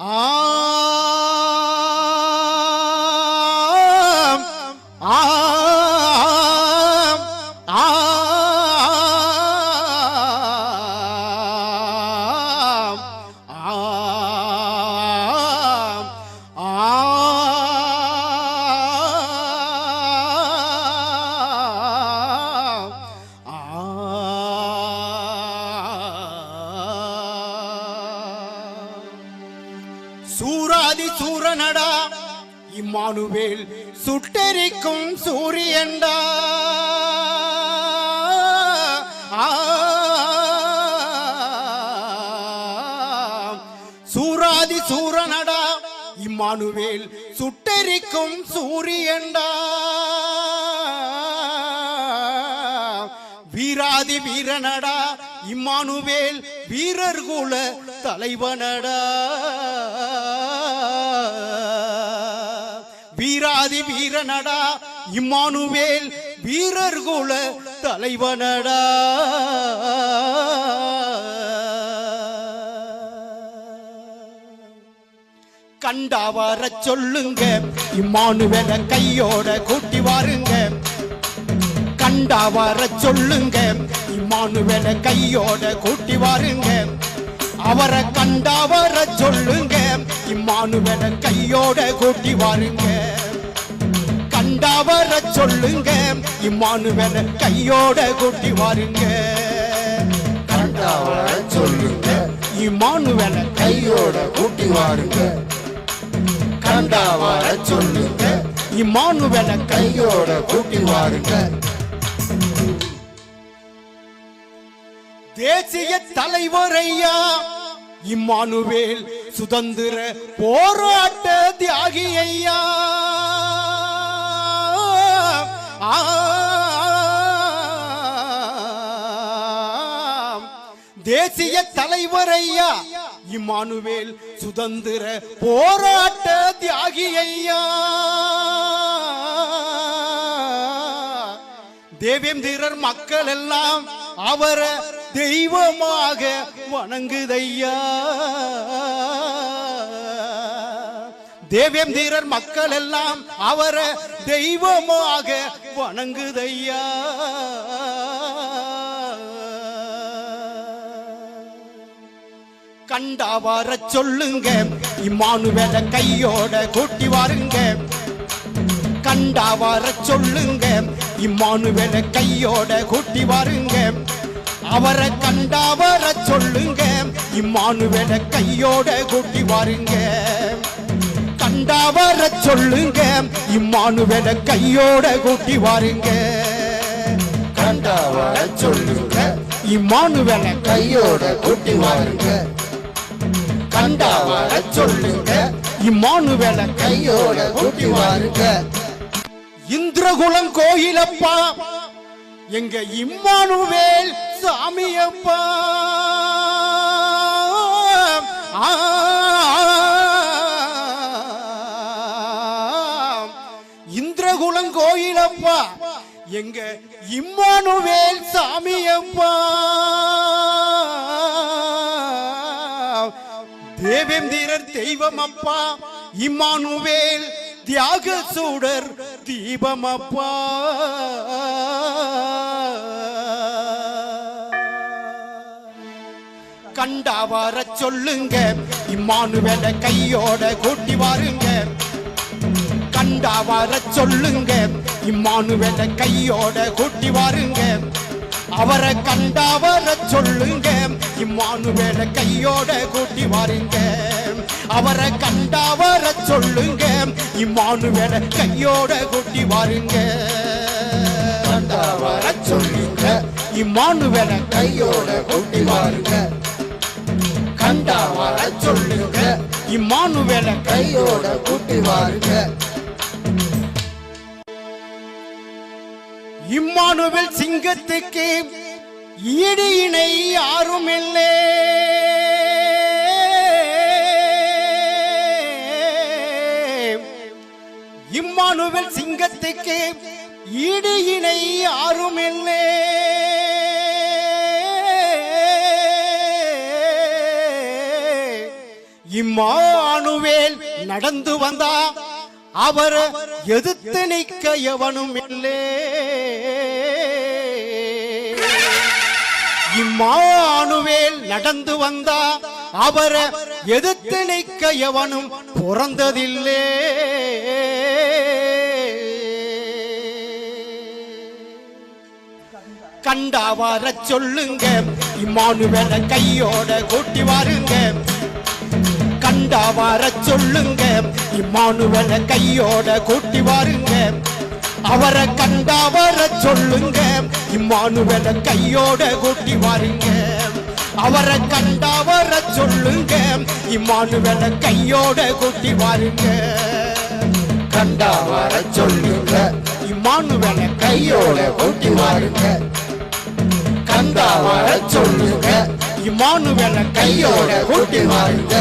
ആ சூரனடா. இம்மானுவேல் சுட்டெரிக்கும் சூரியன்டா. சூராதி சூரனடா. இம்மானுவேல் சுட்டெரிக்கும் சூரியன்டா. வீராதி வீரனடா. இம்மானுவேல் வீரர்குல தலைவனடா. வீராதி வீரனடா. இம்மானுவேல் வீரர் குல தலைவனடா. கண்டா வர சொல்லுங்க. இம்மானுவேல கையோட கூட்டி வாருங்க. கண்டா வர சொல்லுங்க. இம்மானுவேல கையோட கூட்டி வாருங்க. அவரை கண்டா வர சொல்லுங்க. இம்மானுவேல கையோட கூட்டி வாருங்க. கண்டா வர சொல்லுங்க. இம்மானுவேல கையோட கூட்டி வாருங்க. கண்டா வர சொல்லுங்க. இம்மானுவேல கையோட கூட்டி வாருங்க. கண்டா வர சொல்லுங்க. இம்மானுவேல கையோட கூட்டி வாருங்க. தேசிய தலைவரையா? இம்மானுவேல் சுதந்திர போராட்ட தியாகி ஐயா தேசிய தலைவரையா? இம்மானுவேல் சுதந்திர போராட்ட தியாகி ஐயா தேவேந்திரர் மக்கள் எல்லாம் அவரை தெய்வமாக வணங்குதையா? தேவேந்திரர் மக்கள் எல்லாம் அவரை தெய்வமாக வணங்குதையா? கண்டா வர சொல்லுங்க. இம்மானுவேல கையோட கூட்டி வாருங்க. கண்டா வர சொல்லுங்க. இம்மானுவேல கையோட கூட்டி வாருங்க. அவரை கண்டா வர சொல்லுங்க. இம்மானுவேல கையோட கூட்டி வாருங்க. கண்டா வர சொல்லுங்க. இம்மானுவேல கையோட கூட்டி வாருங்க. கண்டா வர சொல்லுங்க. இம்மானுவேல கையோட கூட்டி வாருங்க. கண்டா வர சொல்லுங்க. இம்மானுவேல கையோட கூட்டி வாருங்க இந்திரகுலம் கோயிலப்பா. எங்க இம்மானுவேல் சாமியப்பா. ஆ. இந்திரகுலம் கோயிலப்பா. எங்க இம்மானுவேல் சாமியப்பா. தேவேந்திரர் தெய்வம் அப்பா இம்மானுவேல் தியாக சூடர் தீபம் அப்பா. கண்டா வர சொல்லுங்க இம்மானுவேல கையோட கூட்டி வாருங்க. கண்டா வர சொல்லுங்க இம்மானுவேல கையோட கூட்டி வாருங்க. அவரை கண்டா வர சொல்லுங்க இம்மானுவேல கையோட கூட்டி வாருங்க அவரை கண்டா வர சொல்லுங்க இம்மானுவேல கையோட கூட்டி வாருங்க கண்டா சொல்லுங்க. இம்மானுவேல கையோட கூட்டி வாருங்க. கண்டாவர சொல்லுங்க. இம்மானுவேல கையோட கூட்டி வாருங்க. இம்மானுவில் சிங்கத்துக்கு ஈடு இணை யாரும் இல்லை சிங்கத்துக்கு ஈடு இணை யாரும் இல்லை இம்மானுவேல் நடந்து வந்தா அவர் எதிர்த்து நிற்க எவனும் இல்லை. இம்மானுவேல் நடந்து வந்தா அவரை எதிர்த்து நிற்க எவனும் பிறந்ததில்லை. கண்டா வர சொல்லுங்க. இம்மானுவேல கையோட கூட்டி வாருங்க. கண்டா கண்டா வர சொல்லுங்க. இம்மானுவல கையோட கூட்டி வாருங்க. அவரை கண்டா வர சொல்லுங்க. இம்மானுவல கையோட கூட்டி வாருங்க. அவரை கண்டா வர சொல்லுங்க. இம்மானுவல கையோட கூட்டி வாருங்க. கண்டா வர சொல்லுங்க. இம்மானுவல கையோட கூட்டி வாருங்க. கண்டா வர சொல்லுங்க. இம்மானுவல கையோட கூட்டி வாருங்க.